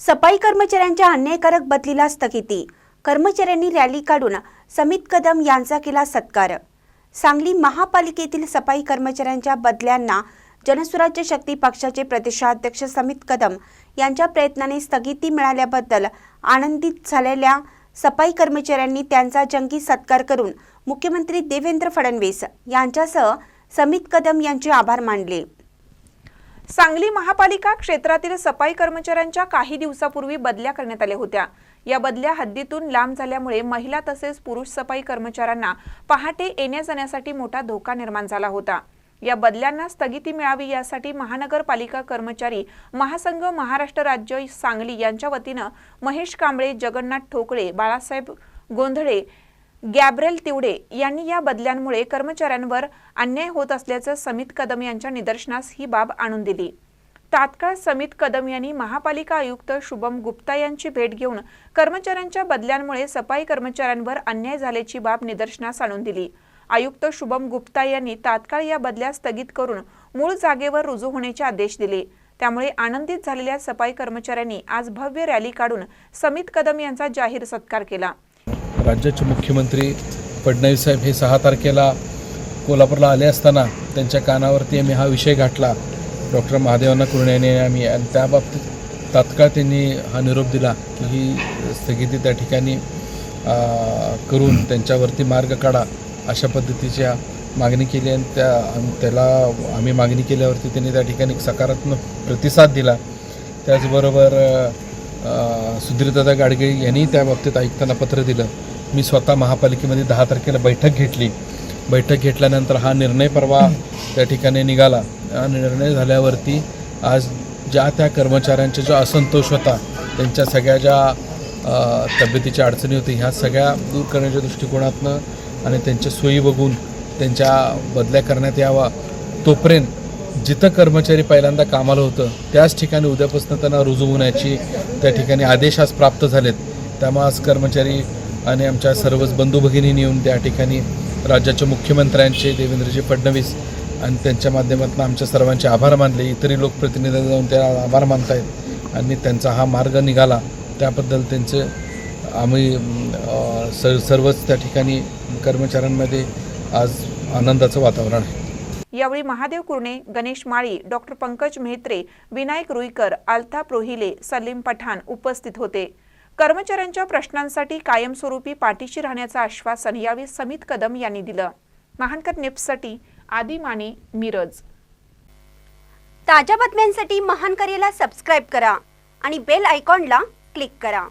सफाई कर्मचाऱ्यांच्या अन्यायकारक बदलीला स्थगिती. कर्मचाऱ्यांनी रॅली काढून समित कदम यांचा केला सत्कार. सांगली महापालिकेतील सफाई कर्मचाऱ्यांच्या बदल्यांना जनसुराज्य शक्ती पक्षाचे प्रदेशाध्यक्ष समित कदम यांच्या प्रयत्नाने स्थगिती मिळाल्याबद्दल आनंदित झालेल्या सफाई कर्मचाऱ्यांनी त्यांचा जंगी सत्कार करून मुख्यमंत्री देवेंद्र फडणवीस यांच्यासह समित कदम यांचे आभार मानले. सांगली महापालिका क्षेत्रातील सफाई कर्मचाऱ्यांच्या काही दिवसापूर्वी बदल्या करण्यात आल्या होत्या. या बदल्या हद्दीतून लांब झाल्यामुळे महिला तसेच पुरुष सफाई कर्मचाऱ्यांना पहाटे येण्या जाण्यासाठी मोठा धोका निर्माण झाला होता. या बदल्यांना स्थगिती मिळावी यासाठी महानगरपालिका कर्मचारी महासंघ महाराष्ट्र राज्य सांगली यांच्या वतीनं महेश कांबळे जगन्नाथ ठोकळे बाळासाहेब गोंधळे गॅब्रेल तिवडे यांनी या बदल्यांमुळे कर्मचाऱ्यांवर अन्याय होत असल्याचं समित कदम यांच्या निदर्शनास ही बाब आणून दिली. तात्काळ समित कदम यांनी महापालिका आयुक्त शुभम गुप्ता यांची भेट घेऊन कर्मचाऱ्यांच्या बदल्यांमुळे सफाई कर्मचाऱ्यांवर अन्याय झाल्याची बाब निदर्शनास आणून दिली. आयुक्त शुभम गुप्ता यांनी तात्काळ या बदल्या स्थगित करून मूळ जागेवर रुजू होण्याचे आदेश दिले. त्यामुळे आनंदित झालेल्या सफाई कर्मचाऱ्यांनी आज भव्य रॅली काढून समित कदम यांचा जाहीर सत्कार केला. राज्याचे मुख्यमंत्री फडणवीस साहेब हे सहा तारखेला कोल्हापूरला आले असताना त्यांच्या कानावरती आम्ही हा विषय गाठला. डॉक्टर महादेवांना कुरण्याने आम्ही आणि त्या बाबतीत तात्काळ त्यांनी हा निरोप दिला की ही स्थगिती त्या ठिकाणी करून त्यांच्यावरती मार्ग काढा अशा पद्धतीच्या मागणी केली आणि त्या त्याला आम्ही मागणी केल्यावरती त्यांनी त्या ठिकाणी सकारात्मक प्रतिसाद दिला. त्याचबरोबर सुधीरदादा गाडगे यांनी त्या बाबतीत आयुक्तांना पत्र दिलं. मी स्वतः महापालिकेमध्ये दहा तारखेला बैठक घेतली. बैठक घेतल्यानंतर हा निर्णय परवा त्या ठिकाणी निघाला. आणि निर्णय झाल्यावरती आज ज्या त्या कर्मचाऱ्यांचा जो असंतोष होता त्यांच्या सगळ्या ज्या तब्येतीच्या अडचणी होती ह्या सगळ्या दूर करण्याच्या दृष्टिकोनातनं आणि त्यांच्या सोयी बघून त्यांच्या बदल्या करण्यात यावा तोपर्यंत जिथं कर्मचारी पहिल्यांदा कामाला होतं त्याच ठिकाणी उद्यापासून त्यांना रुजू होण्याची त्या ठिकाणी आदेश आज प्राप्त झालेत. त्यामुळे आज कर्मचारी आणि आमच्या सर्वच बंधू भगिनींनी येऊन त्या ठिकाणी राज्याच्या मुख्यमंत्र्यांचे देवेंद्रजी फडणवीस आणि त्यांच्या माध्यमातून आमच्या सर्वांचे आभार मानले. इतरही लोकप्रतिनिधी जाऊन त्या आभार मानतायत आणि त्यांचा हा मार्ग निघाला. त्याबद्दल त्यांचे आम्ही स सर्वच त्या ठिकाणी कर्मचाऱ्यांमध्ये आज आनंदाचं वातावरण आहे. यावेळी महादेव कुर्णे गणेश माळी डॉक्टर पंकज मेहत्रे विनायक रुईकर अल्ताफ रोहिले सलीम पठाण उपस्थित होते. कर्मचाऱ्यांच्या प्रश्नांसाठी कायमस्वरूपी पाठीशी राहण्याचं आश्वासन यावेळी समित कदम यांनी दिलं. महानकर निप्ससाठी आदी माने मिरज. ताज्या बातम्यांसाठी महानकरेला सबस्क्राईब करा आणि बेल आयकॉनला क्लिक करा.